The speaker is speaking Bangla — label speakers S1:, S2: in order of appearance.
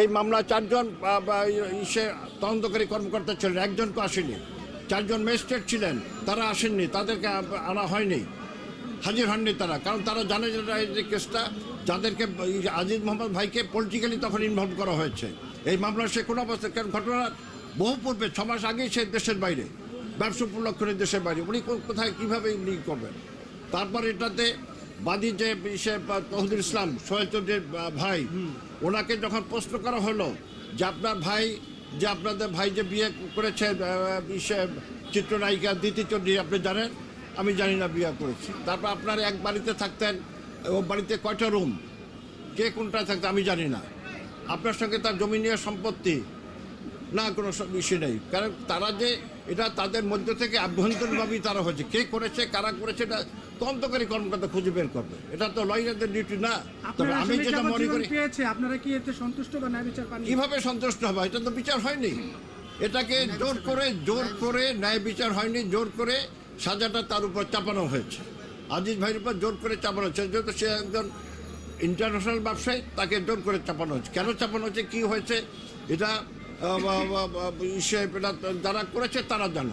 S1: এই মামলা চারজন ইসে তদন্তকারী কর্মকর্তা ছিলেন, একজনকে আসেনি। চারজন ম্যাজিস্ট্রেট ছিলেন, তারা আসেননি, তাদেরকে আনা হয়নি। হাজির হননি তারা, কারণ তারা জানে যে কেসটা, যাদেরকে আজিজ মোহাম্মদ ভাইকে পলিটিক্যালি তখন ইনভলভ করা হয়েছে। এই মামলা সে কোনো অবস্থা, কারণ ঘটনা বহু পূর্বে, ছ মাস আগেই সে দেশের বাইরে, ব্যবসা উপলক্ষণে দেশের বাইরে, উনি কোথায়, কীভাবে ইনি করবেন? তারপর এটাতে বাদী যে তহদুল ইসলাম সোহেল চৌধুরীর ভাই, ওনাকে যখন প্রশ্ন করা হলো যে আপনার ভাই, যে আপনাদের ভাই যে বিয়ে করেছে চিত্রনায়িকা দিতি চৌধুরী আপনি জানেন? আমি জানি না বিয়ে করেছি। তারপর আপনার এক বাড়িতে থাকতেন, ও বাড়িতে কয়টা রুম? কে কোনটা থাকতো আমি জানি না। আপনার সঙ্গে তার জমি নিয়ে সম্পত্তি না কোনো বিষয় নেই। কারণ তারা যে এটা তাদের মধ্য থেকে আভ্যন্তরীণভাবেই তারা হয়েছে। কে করেছে কারা করেছে এটা তদন্তকারী কর্মকর্তা খুঁজে বের করবে। এটা তো লয়ারদের ডিউটি না। তবে আমি যেটা মনে করি
S2: আপনারা কি এতে সন্তুষ্ট বা ন্যায় বিচার পান
S1: কীভাবে সন্তুষ্ট হবে? এটা তো বিচার হয়নি। এটাকে জোর করে জোর করে ন্যায় বিচার হয়নি। জোর করে সাজাটা তার উপর চাপানো হয়েছে। আজিজ ভাইয়ের উপর জোর করে চাপানো হয়েছে। যেহেতু সে একজন ইন্টারন্যাশনাল ব্যবসায়ী তাকে জোর করে চাপানো হচ্ছে কেন চাপানো হচ্ছে কী হয়েছে? এটা যারা করেছে তারা জানে।